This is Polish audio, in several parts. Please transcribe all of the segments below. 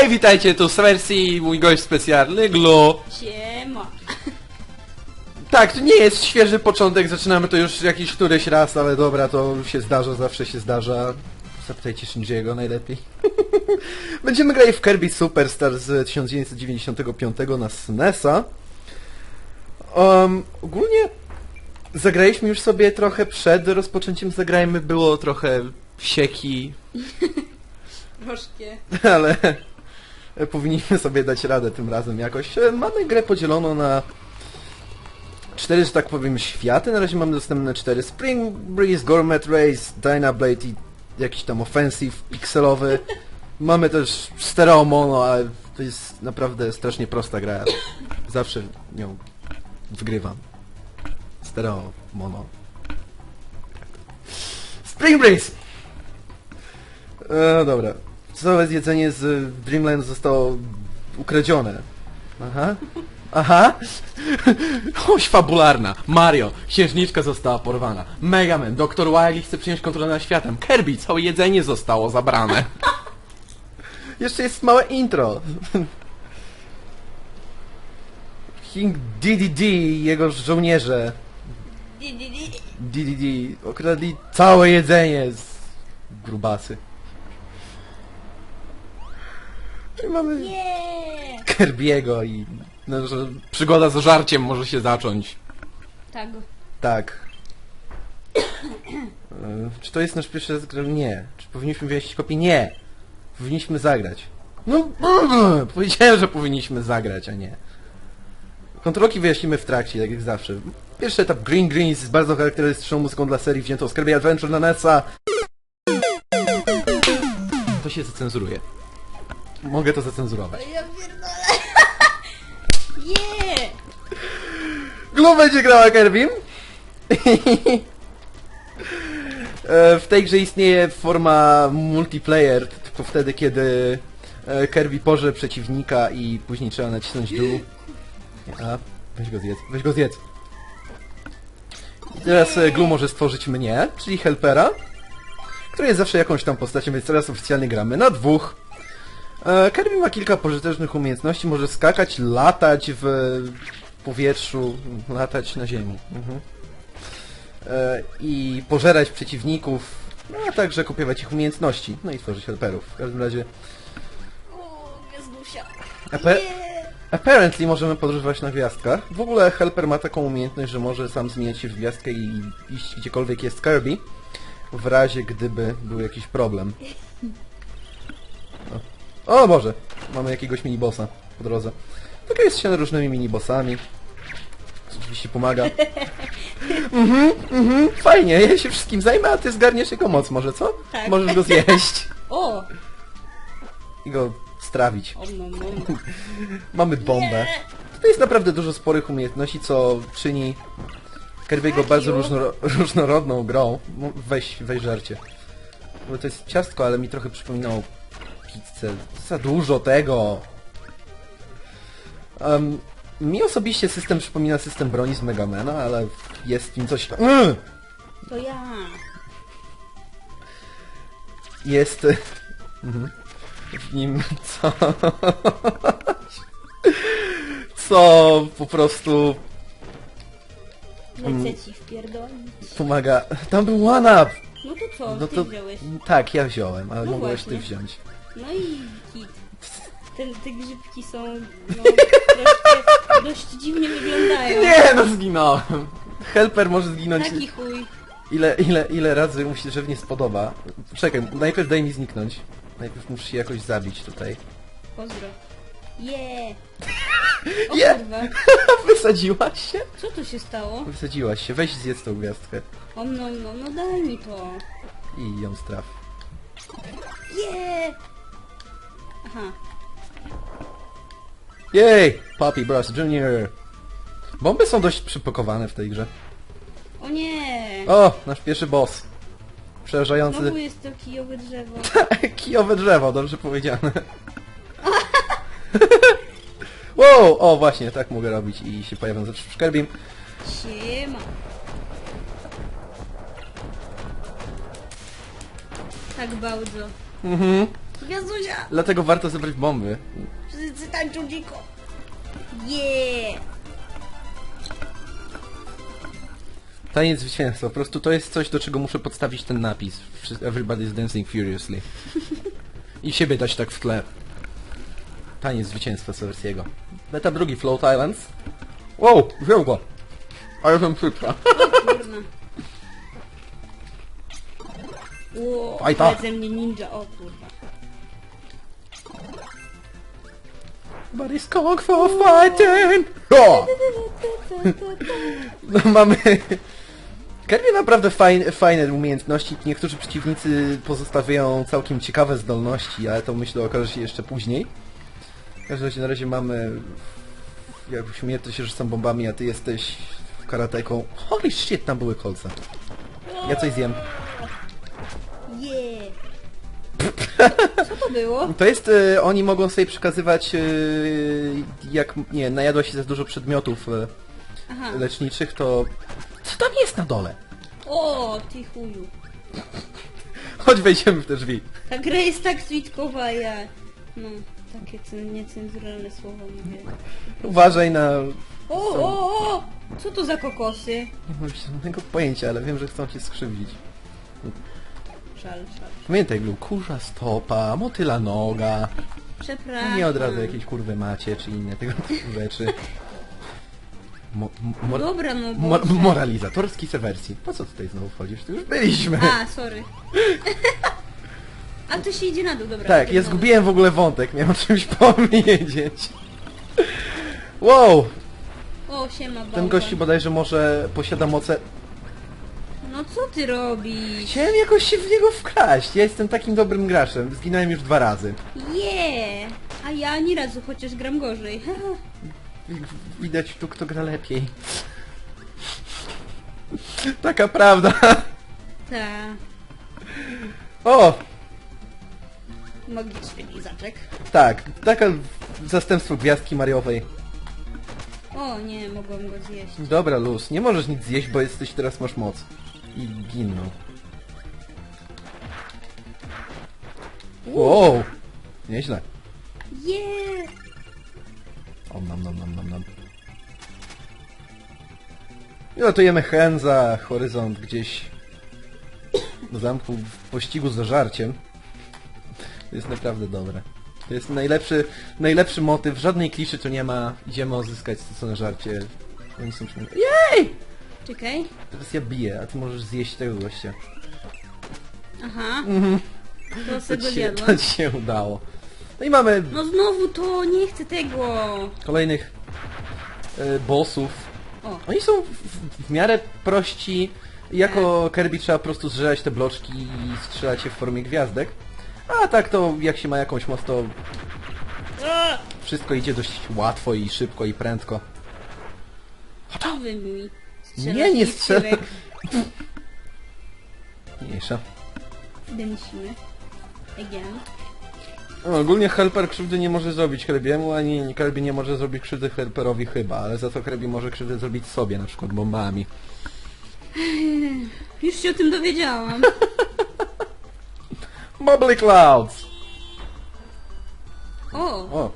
Hej, witajcie, tu z wersji mój gość specjalny, Glu. Siema. Tak, to nie jest świeży początek, zaczynamy to już jakiś któryś raz, ale dobra, to się zdarza, zawsze się zdarza. Zapytajcie Shinjiego najlepiej. Będziemy grali w Kirby Superstar z 1995 na SNESa. Um, ogólnie zagraliśmy już sobie trochę przed rozpoczęciem zagrajmy, było trochę sieki, Troszkę. ale powinniśmy sobie dać radę tym razem jakoś. E, Mamy grę podzieloną na cztery, że tak powiem, światy. Na razie mamy dostępne cztery. Spring Breeze, Gourmet Race, Dynablade i jakiś tam offensive pixelowy. Mamy też stereo mono, ale to jest naprawdę strasznie prosta gra. Zawsze nią wygrywam. Stereo mono. Spring Breeze! E, dobra. Całe jedzenie z Dreamland zostało ukradzione. Aha. Aha. Oś fabularna. Mario. Księżniczka została porwana. Mega Man. Dr. Wily chce przyjąć kontrolę nad światem. Kirby. Całe jedzenie zostało zabrane. Jeszcze jest małe intro. King DDD i jego żołnierze. DDD okradli całe jedzenie z grubasy. I mamy Yeah. Kerbiego i no, że przygoda z żarciem może się zacząć. Tak. Tak. E, Czy to jest nasz pierwszy raz gra? Nie. Czy powinniśmy wyjaśnić kopię? Nie. Powinniśmy zagrać. No, powiedziałem, że powinniśmy zagrać, a nie. Kontrolki wyjaśnimy w trakcie, tak jak zawsze. Pierwszy etap Green Greens z bardzo charakterystyczną muzyką dla serii wziętą z Kirby Adventure na NES-a. To się zacenzuruje. Mogę to zacenzurować. Ja pierdolę. Yeah. Glu będzie grała Kirby. E, w tej grze istnieje forma multiplayer, tylko wtedy, kiedy e, Kirby porze przeciwnika i później trzeba nacisnąć dół. A, weź go zjedz, weź go zjedz. I teraz e, Glu może stworzyć mnie, czyli helpera, który jest zawsze jakąś tam postacią, więc teraz oficjalnie gramy na dwóch. E, Kirby ma kilka pożytecznych umiejętności, może skakać, latać w powietrzu, latać na ziemi. Mhm. E, I pożerać przeciwników, no, a także kopiować ich umiejętności, no i tworzyć helperów. W każdym razie, Yeah. apparently możemy podróżować na gwiazdkach. W ogóle helper ma taką umiejętność, że może sam zmieniać się w gwiazdkę i iść gdziekolwiek jest Kirby, w razie gdyby był jakiś problem. O, Boże, mamy jakiegoś minibossa po drodze. Taka jest ściana różnymi minibossami. Co oczywiście pomaga. Mhm, mhm, fajnie, ja się wszystkim zajmę, a ty zgarniesz jego moc może, co? Tak. Możesz go zjeść O. i go strawić. O, no, no. Mamy bombę. To jest naprawdę dużo sporych umiejętności, co czyni Kirby'ego Tak, bardzo różnorodną grą. No, Weź, weź żarcie. Bo to jest ciastko, ale mi trochę przypominało pizzę. Za dużo tego. Um, mi osobiście system przypomina system broni z Megamena, ale jest w nim coś... Mm! To ja. Jest mhm. w nim co... co po prostu Lecę ci wpierdolić. pomaga... Tam był one-up! No to co, No ty to... wziąłeś. Tak, ja wziąłem, ale No mogłeś ty właśnie. wziąć. No i hit. Ten, te grzybki są no, troszkę dość dziwnie wyglądają. Nie, no zginąłem! Helper może zginąć Taki chuj. ile, ile, ile razy mu się żywnie spodoba. Czekaj, najpierw daj mi zniknąć. Najpierw muszę się jakoś zabić tutaj. Pozdro. O Je! kurwa. Wysadziłaś się? Co tu się stało? Wysadziłaś się, weź zjedz tą gwiazdkę. O no, no, no daj mi to. I ją straf. Yeah. Aha. Jej! Poppy Bros Junior! Bomby są dość przypakowane w tej grze. O nie. O! Nasz pierwszy boss. Przerażający Znowu jest to kijowe drzewo. kijowe drzewo, dobrze powiedziane. wow! O, właśnie, tak mogę robić i się pojawiam w Szkerbim. Siema. Tak bardzo. Mhm. Gwiazduzia! Dlatego warto zebrać bomby. Wszyscy tańczą dziko. Yeah! Taniec zwycięstwa. Po prostu to jest coś, do czego muszę podstawić ten napis. Everybody's dancing furiously. I siebie dać tak w tle. Taniec zwycięstwa Seversiego. Beta drugi, Float Islands. Wow, wziął go. Ale jestem. Kurna. Ło, Fajta. ze mnie ninja, o kurwa. But it's Kong for fighting! O! No mamy... Kirby naprawdę fajne, fajne umiejętności. Niektórzy przeciwnicy pozostawiają całkiem ciekawe zdolności, ale to myślę okaże się jeszcze później. W każdym razie na razie mamy... Jak mnie to się rzucam bombami, a ty jesteś karateką. Holy shit, tam były kolce. Ja coś zjem. Yeah! Co to było? To jest, e, oni mogą sobie przekazywać, e, jak, nie, najadła się za dużo przedmiotów Aha. leczniczych, to... Co tam jest na dole? O, ty chuju. Chodź wejdziemy w te drzwi. Ta gra jest tak switkowa, ja... No, takie cen- niecenzuralne słowa mówię. Uważaj na... O, o, o! Co to za kokosy? Nie mam żadnego pojęcia, ale wiem, że chcą cię skrzywdzić. Szal, szal. Pamiętaj, był kurza stopa, motyla noga. Przepraszam. Nie od razu jakieś kurwy macie, czy inne tego typu rzeczy. Mo, mo, Dobra, no bo... mo, moralizatorski sewersji. Po co tutaj znowu wchodzisz? Tu już byliśmy. A, sorry. A to się idzie na dół, dobra. Tak, ja zgubiłem w ogóle wątek, miałem o czymś powiedzieć. Wow, O, siema, ten gościu bodajże może posiada moce... No co ty robisz? Chciałem jakoś się w niego wkraść, ja jestem takim dobrym graczem, zginąłem już dwa razy. Je! A ja ani razu, chociaż gram gorzej. Widać tu, kto gra lepiej. Taka prawda. Ta. O, Magiczny lizaczek. tak, taka zastępstwo gwiazdki Mariowej. O nie, mogłam go zjeść. Dobra, luz, nie możesz nic zjeść, bo jesteś teraz masz moc. I ginną. Wow, nieźle. Je! Om nam nam nam nam nam. I latujemy hen za horyzont gdzieś do zamku w pościgu za żarciem. To jest naprawdę dobre. To jest najlepszy, najlepszy motyw. Żadnej kliszy tu nie ma. Idziemy odzyskać to co na żarcie. Oni są przynajmniej... Jej! Czekaj. Teraz ja biję, a ty możesz zjeść tego gościa. Aha. To To sobie ci, się, to ci się udało. No i mamy No znowu to, nie chcę tego. kolejnych e, bossów. O, Oni są w, w, w miarę prości. Jako Kirby trzeba po prostu zżerać te bloczki i strzelać je w formie gwiazdek. A tak to jak się ma jakąś moc to wszystko idzie dość łatwo i szybko i prędko. co wy mi strzelacie Nie, nie strzelę. Mniejsza. Dęsimy. Again. No, ogólnie Helper krzywdy nie może zrobić Kirby'emu, ani Kirby nie może zrobić krzywdy Helperowi chyba, ale za to Kirby może krzywdę zrobić sobie, na przykład bombami. Już się o tym dowiedziałam. Bubbly Clouds! O, O!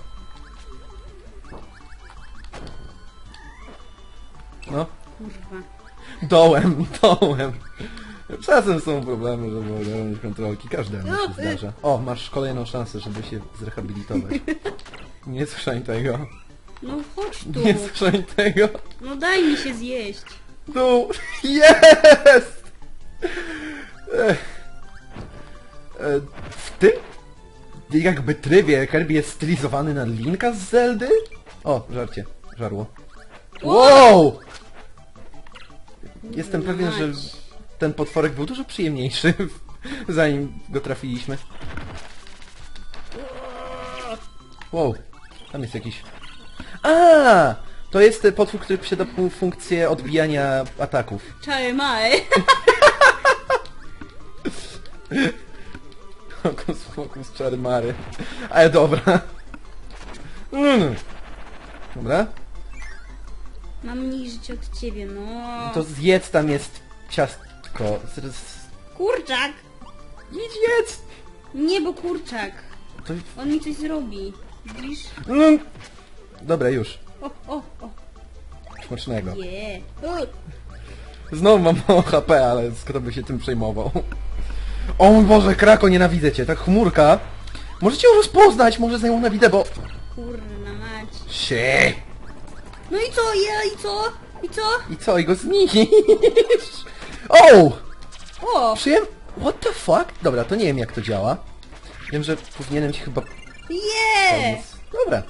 Kurwa. dołem, dołem. Czasem są problemy, żeby ogarnąć kontrolki. Każdemu No, się y- zdarza. O, masz kolejną szansę, żeby się zrehabilitować. Nie słyszaj tego. No chodź tu. Nie słyszaj tego. No daj mi się zjeść. Tu! Jest! Ech. E, W tym jakby trybie Kirby jest stylizowany na Linka z Zeldy? O, żarcie. Żarło. Wow! Jestem pewien, że ten potworek był dużo przyjemniejszy, zanim go trafiliśmy. Wow, tam jest jakiś... A, To jest potwór, który posiada funkcję odbijania ataków. Czary maj. Hokus pokus czary mary. Ale dobra. No. Dobra. Mam mniej życia od ciebie, no. To zjedz tam jest ciastko. Z- z- Kurczak! Idź jedz! Nie, bo kurczak. To... On mi coś zrobi. Widzisz? No. Dobra, już. O, o, o. Smacznego. Je. O, Znowu mam mało HP, ale kto by się tym przejmował. O mój Boże, Krako, nienawidzę cię. Ta chmurka. Możecie ją rozpoznać, może za nią nawidzę, bo... kurna mać. Sie. No i co? Ja i co? I co? I co, i go zniszczysz? O! O! Przyjem... What the fuck? Dobra, to nie wiem jak to działa. Wiem, że powinienem ci chyba pomóc. Dobra,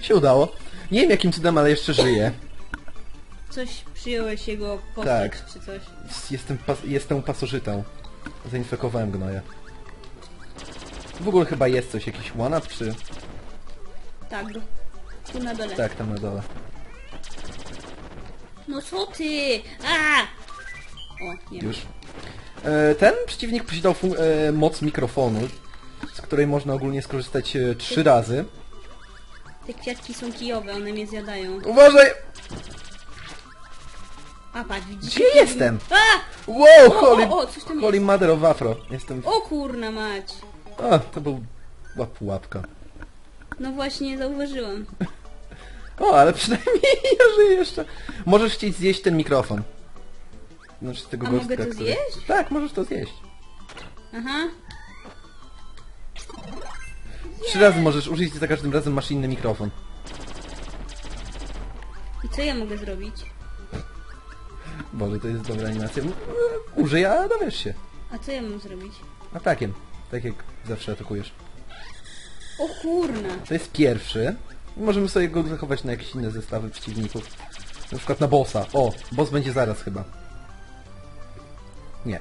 się udało. Nie wiem jakim cudem, ale jeszcze żyję. Coś przyjąłeś jego postać Tak. czy coś. Jestem, pas jestem pasożytą. Zainfekowałem gnoja. W ogóle chyba jest coś, jakiś one czy... Tak. Tu na dole. Tak, tam na dole. No co ty? A! O, nie Już. E, ten przeciwnik posiadał fun- e, moc mikrofonu, z której można ogólnie skorzystać e, trzy razy. Te kwiatki są kijowe, one mnie zjadają. Uważaj! A patrz, widzicie? Gdzie jestem? A! Wow, O, holy, o, o, coś tam holy mother of Afro. Jestem... O kurna mać. A, to był... była pułapka. No właśnie, zauważyłam. O, ale przynajmniej ja żyję jeszcze. Możesz chcieć zjeść ten mikrofon. Znaczy tego A mogę to który... zjeść? Tak, możesz to zjeść. Aha. Trzy razy możesz użyć i za każdym razem masz inny mikrofon. I co ja mogę zrobić? Boże, to jest dobra animacja. Użyj, a dowiesz się. A co ja mam zrobić? Atakiem. Tak jak zawsze atakujesz. O kurna. To jest pierwszy. Możemy sobie go zachować na jakieś inne zestawy przeciwników. Na przykład na bossa. O, boss będzie zaraz chyba. Nie.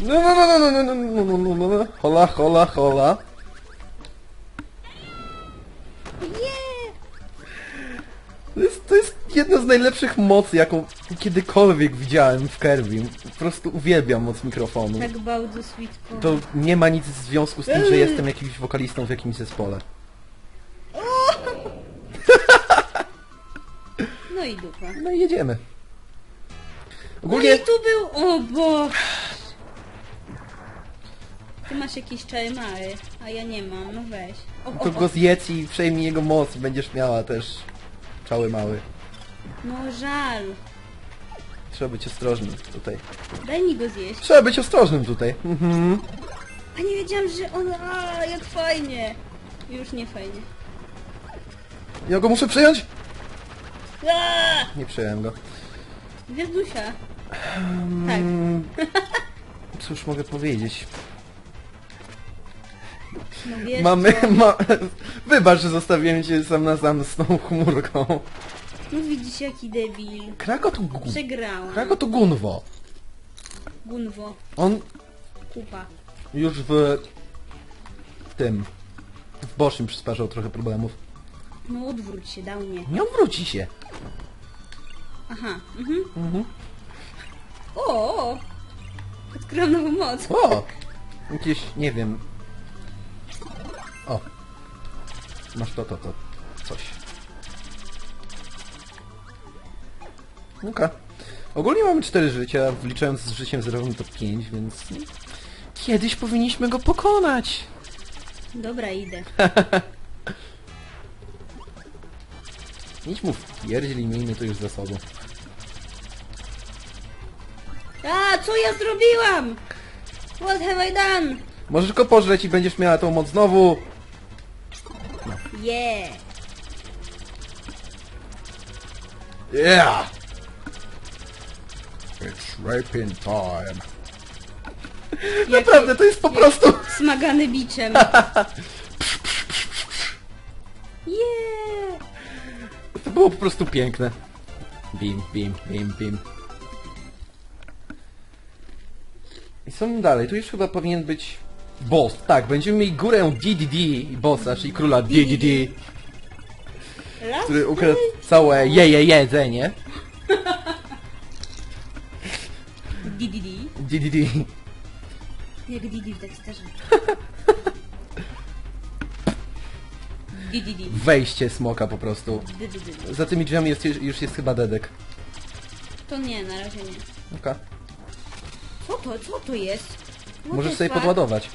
No, no, no, no, no, no, no, no, no, no, no. Hola, hola, hola. Nie! To jest, to jest jedna z najlepszych mocy, jaką kiedykolwiek widziałem w Kirby. Po prostu uwielbiam moc mikrofonu. Tak bardzo sweetko. To nie ma nic w związku z tym, że jestem jakimś wokalistą w jakimś zespole. No i dupa. No i jedziemy. No Ogólnie... i tu był... O Boże. Ty masz jakieś czary mary, a ja nie mam, no weź. O, o, To o. go zjedz i przejmij jego moc, będziesz miała też czały mały. No żal. Trzeba być ostrożnym tutaj. Daj mi go zjeść. Trzeba być ostrożnym tutaj. Mhm. A nie wiedziałam, że on... A, jak fajnie. Już nie fajnie. Ja go muszę przejąć? Nie przejąłem go. Gwiazdusia. Tak. Mm, Cóż mogę powiedzieć? No wiesz Mamy... co? Ma... Wybacz, że zostawiłem cię sam na sam z tą chmurką. No widzisz jaki debil. Krako to... gu- Przegrałam. Krako to Gunwo. Gunwo. On Kupa. już w... tym... W Boszym przysparzał trochę problemów. No odwróć się, dał mnie. Nie odwróci się. Aha. Mhm. Mhm. O, o. Odkryłam nową moc. O! Jakieś, nie wiem... O! Masz to, to, to. Coś. Okej. Ogólnie mamy 4 życia, wliczając z życiem zerowym to 5, więc... Kiedyś powinniśmy go pokonać! Dobra, idę. Idź mów, pierdziel i miejmy to już za sobą. A, co ja zrobiłam? What have I done? Możesz go pożreć i będziesz miała tą moc znowu! Yeah. Yeah! It's raping time. Naprawdę, to jest po prostu... Smagany biczem. Yeah. To było po prostu piękne. Bim, bim, bim, bim. I co dalej? Tu już chyba powinien być boss. Tak, będziemy mieli górę DDD i bossa, czyli króla DDD, Raz, który ukradł całe jeje jedzenie. DDD. DDD. Jak Didi w Dexterze. Wejście smoka po prostu. Za tymi drzwiami jest, już jest chyba dedek. To nie, na razie nie. Okej. Co to? Co to jest? What Możesz the sobie fuck? podładować.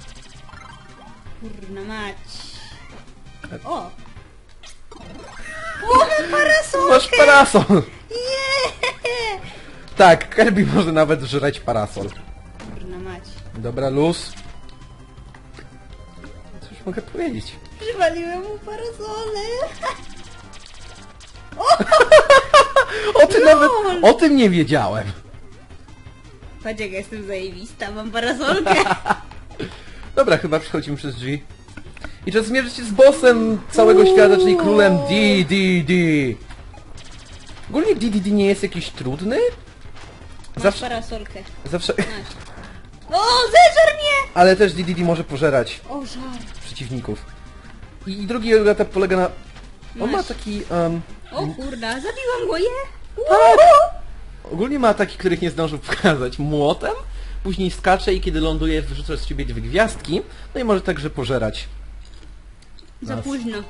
Kurna mać. O! O, mam parasolkę! Masz parasol! Tak, Kirby może nawet żreć parasol. Kurna mać. Dobra, luz. Cóż mogę powiedzieć? Przywaliłem mu parasolę. O tym nawet, o tym nie wiedziałem. Patrz jak ja jestem zajebista, mam parasolkę. Dobra, chyba przechodzimy przez drzwi. I czas zmierzyć się z bossem całego świata, czyli królem DDD. Ogólnie DDD nie jest jakiś trudny? Masz Zawsze, parasolkę. zawsze... Masz. O, zeżar mnie! Ale też DDD może pożerać O, żar. przeciwników. I, i drugi etap polega na... On ma Masz. taki... Um, O kurda, zabiłam go, je? ogólnie ma ataki, których nie zdążył pokazać. Młotem, później skacze i kiedy ląduje wyrzuca z siebie dwie gwiazdki. No i może także pożerać. Za Nas. późno.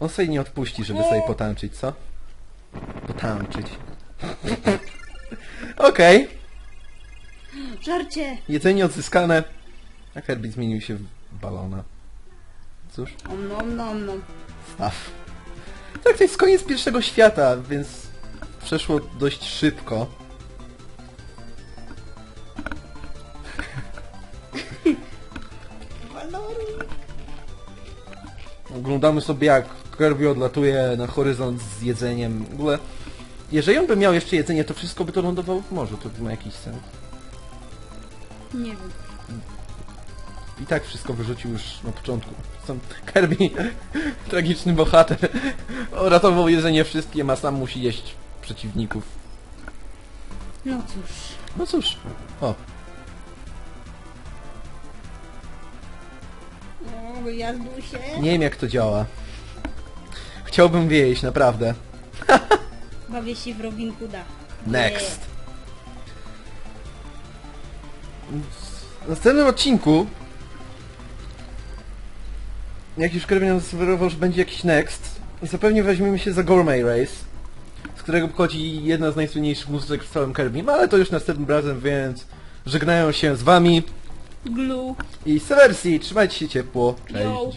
On sobie nie odpuści, żeby sobie potańczyć, co? Potańczyć. Okej. Żarcie! Jedzenie odzyskane. A Herbie zmienił się w balona. Cóż, Om nom nom nom. staw. Tak, to jest koniec pierwszego świata, więc przeszło dość szybko. Oglądamy sobie jak Kirby odlatuje na horyzont z jedzeniem. W ogóle, jeżeli on by miał jeszcze jedzenie, to wszystko by to lądowało w morzu. To by ma jakiś sens. Nie wiem. I tak wszystko wyrzucił już na początku. Sam Kirby, tragiczny bohater, uratował jedzenie wszystkim, a sam musi jeść przeciwników. No cóż. No cóż, o, O, wyjazdu się. nie wiem jak to działa. Chciałbym wiedzieć, naprawdę. Bawię się w Robin Hooda. Next. W następnym odcinku, jak już Kirby nam zasugerował, że będzie jakiś next, zapewne weźmiemy się za Gourmet Race, z którego pochodzi jedna z najsłynniejszych muzyczek w całym no ale to już następnym razem, więc żegnają się z wami Glue. i Seversi, trzymajcie się ciepło, cześć. Yo.